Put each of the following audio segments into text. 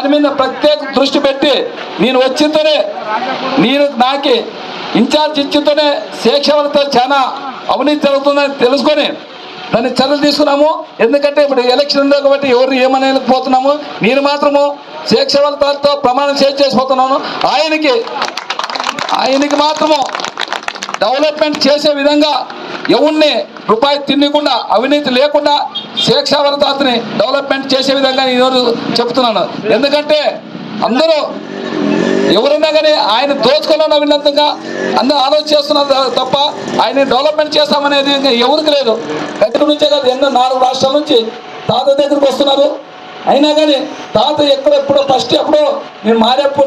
దాని మీద ప్రత్యేక దృష్టి పెట్టి నేను వచ్చితేనే నేను నాకు ఇన్ఛార్జ్ ఇచ్చితేనే శేక్షవలతో చాలా అవినీతి జరుగుతుందని తెలుసుకొని దాన్ని చర్యలు తీసుకున్నాము. ఎందుకంటే ఇప్పుడు ఎలక్షన్ ఉందో కాబట్టి ఎవరు ఏమనలేకపోతున్నాము. నేను మాత్రము శేక్షవలతో ప్రమాణం చేసి చేసిపోతున్నాను. ఆయనకి ఆయనకి మాత్రము డెవలప్మెంట్ చేసే విధంగా ఎవరిని రూపాయి తిన్నకుండా అవినీతి లేకుండా శేక్షావరదాతని డెవలప్మెంట్ చేసే విధంగా ఈరోజు చెప్తున్నాను. ఎందుకంటే అందరూ ఎవరైనా కానీ ఆయన దోచుకోవాలన్న విన్నంతగా అందరూ ఆలోచన చేస్తున్నారు తప్ప ఆయన డెవలప్మెంట్ చేస్తామనేది ఇంకా ఎవరికి లేదు. ఎక్కడి నుంచే కాదు ఎన్నో నాలుగు రాష్ట్రాల నుంచి తాత దగ్గరికి వస్తున్నారు. అయినా కానీ తాత ఎక్కడెప్పుడో ఫస్ట్ ఎప్పుడో నేను మారేపు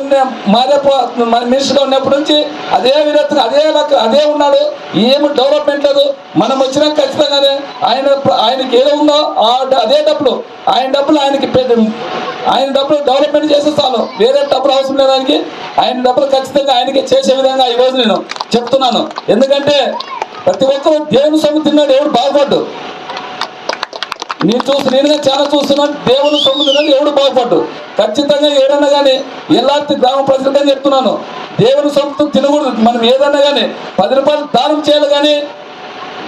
మారేపు మన మినిస్టర్గా ఉన్నప్పటి నుంచి అదే విధంగా అదే అదే ఉన్నాడు. ఏమి డెవలప్మెంట్ లేదు. మనం వచ్చినా ఖచ్చితంగానే ఆయన ఆయనకి ఏదో ఉందో ఆ అదే డబ్బులు. ఆయన డబ్బులు ఆయనకి ఆయన డబ్బులు డెవలప్మెంట్ చేస్తే చాలు. వేరే డబ్బులు అవసరం లేదానికి ఆయన డబ్బులు ఖచ్చితంగా ఆయనకి చేసే విధంగా ఈరోజు నేను చెప్తున్నాను. ఎందుకంటే ప్రతి ఒక్కరు దేవుని సొమ్ము తిన్నాడు. ఎవడు బాగుపడ్డు నేను చూసి నేనుగా చాలా చూస్తున్నాను. దేవుని సొమ్ము ఎవడు బాగుపడ్డు? ఖచ్చితంగా ఏదన్నా కానీ ఎలాంటి గ్రామ ప్రజలుగా చెప్తున్నాను. దేవుని సొంతం తినకూడదు. మనం ఏదన్నా కానీ పది రూపాయలు దానం చేయాలి కానీ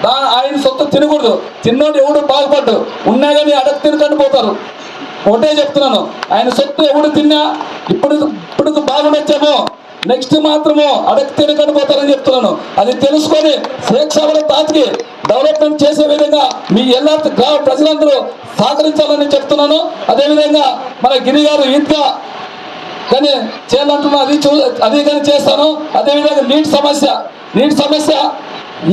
దా ఆయన సొంతం తినకూడదు. తిన్నోడు ఎవడు బాగుపడ్డు? ఉన్నా కానీ అడగ తినకండి పోతారు. ఒకటే చెప్తున్నాను. ఆయన సొత్తు ఎవడు తిన్నా ఇప్పుడు ఇప్పుడు బాగుండొచ్చేమో. నెక్స్ట్ మాత్రము అడగ తినకండి పోతారని చెప్తున్నాను. అది తెలుసుకొని శేక్షావర తాతకి డెవలప్మెంట్ చేసే విధంగా మీ ఎలా గ్రామ ప్రజలందరూ సహకరించాలని చెప్తున్నాను. అదేవిధంగా మన గిరి గారు కానీ చేయాలంటున్నా అది చూ అది కానీ చేస్తాను. అదేవిధంగా నీటి సమస్య నీటి సమస్య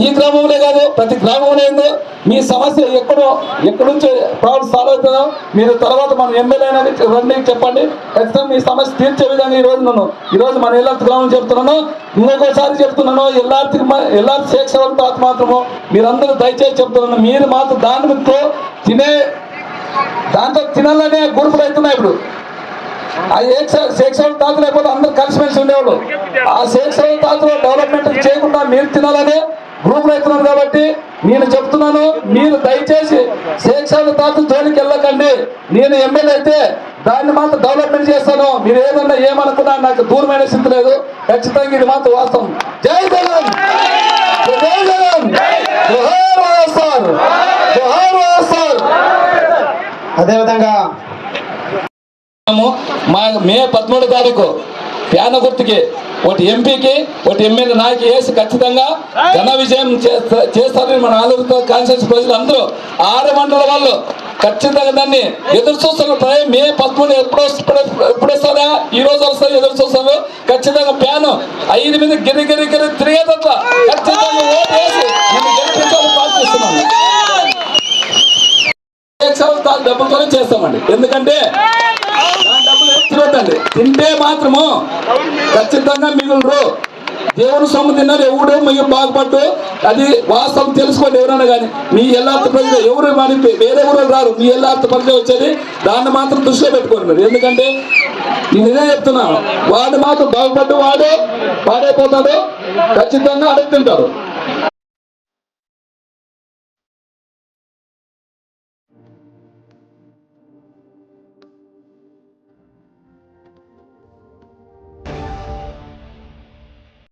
ఈ గ్రామంలో కాదు ప్రతి గ్రామంలో ఏందో మీ సమస్య ఎక్కడో ఎక్కడి నుంచి ప్రాబ్లం సాల్వ్ అవుతుందో మీరు తర్వాత మనం ఎమ్మెల్యే అనేది రండి చెప్పండి. ఖచ్చితంగా మీ సమస్య తీర్చే విధంగా ఈ రోజు నన్ను ఈరోజు మన ఎల్లార్తి గ్రామం చెప్తున్నాను. ఇంకొకసారి చెప్తున్నాను ఎల్లార్తి ఎల్లార్తి శేక్షవరం తాత మాత్రము మీరందరూ దయచేసి చెప్తున్నాను. మీరు మాత్రం దానితో తినే దాంతో తినాలనే గురుపులు అవుతున్నాయి ఇప్పుడు. ఆ శేక్షణ తాత లేకపోతే అందరు కలిసిమెలిసి ఉండేవాళ్ళు. ఆ శేక్షణ తాతలో డెవలప్మెంట్ చేయకుండా మీరు తినాలనే గ్రూప్ అవుతున్నారు కాబట్టి నేను చెప్తున్నాను మీరు దయచేసి శేక్షాలు తాత జోలికి వెళ్ళకండి. నేను ఎమ్మెల్యే అయితే దాన్ని మాత్రం డెవలప్మెంట్ చేస్తాను. మీరు ఏదన్నా ఏమనుకున్నా నాకు దూరమైన స్థితి లేదు. ఖచ్చితంగా ఇది మాత్రం వాస్తవం. జై జగన్! జై జగన్! అదేవిధంగా మా మే పదమూడు తారీఖు ప్యాన గుర్తుకి. ఒకటి ఎంపీకి ఒకటి ఎమ్మెల్యే నాయకి వేసి ఖచ్చితంగా ఘన విజయం చేస్తా- చేస్తారని మన ఆలోచన కాన్స్టిట్యూన్స్ ప్రజలు అందరూ ఆరు మండల వాళ్ళు ఖచ్చితంగా దాన్ని ఎదురు చూస్తున్నారు ప్ర- మే పదమూడు ఎప్పుడు ఎప్పుడు వస్తుందా ఈ రోజు వస్తుంది ఎదురు చూస్తారు ఖచ్చితంగా ప్యాను ఐదు మీద గిరి గిరి గిరి తిరిగేటట్ల ఖచ్చితంగా ఓటు వేసి నేను గెలిపించాలని ప్రార్థిస్తున్నాను సంవత్సరాలు డబ్బులతోనే చేస్తామండి. ఎందుకంటే దాని తింటే మాత్రము ఖచ్చితంగా మిగులరు. దేవుని సొమ్ము తిన్నారు ఎవడు మీకు బాగుపడ్డు అది వాస్తవం తెలుసుకోండి ఎవరైనా కానీ. మీ ఎల్లార్థ ప్రజలు ఎవరు మరి వేరే ఊరు రారు. మీ ఎల్లార్త ప్రజలు వచ్చేది దాన్ని మాత్రం దృష్టిలో పెట్టుకోండి మీరు ఎందుకంటే నేను ఇదే చెప్తున్నాను వాడు మాత్రం బాగుపడ్డు వాడే పాడైపోతాడు ఖచ్చితంగా అడుగుతుంటారు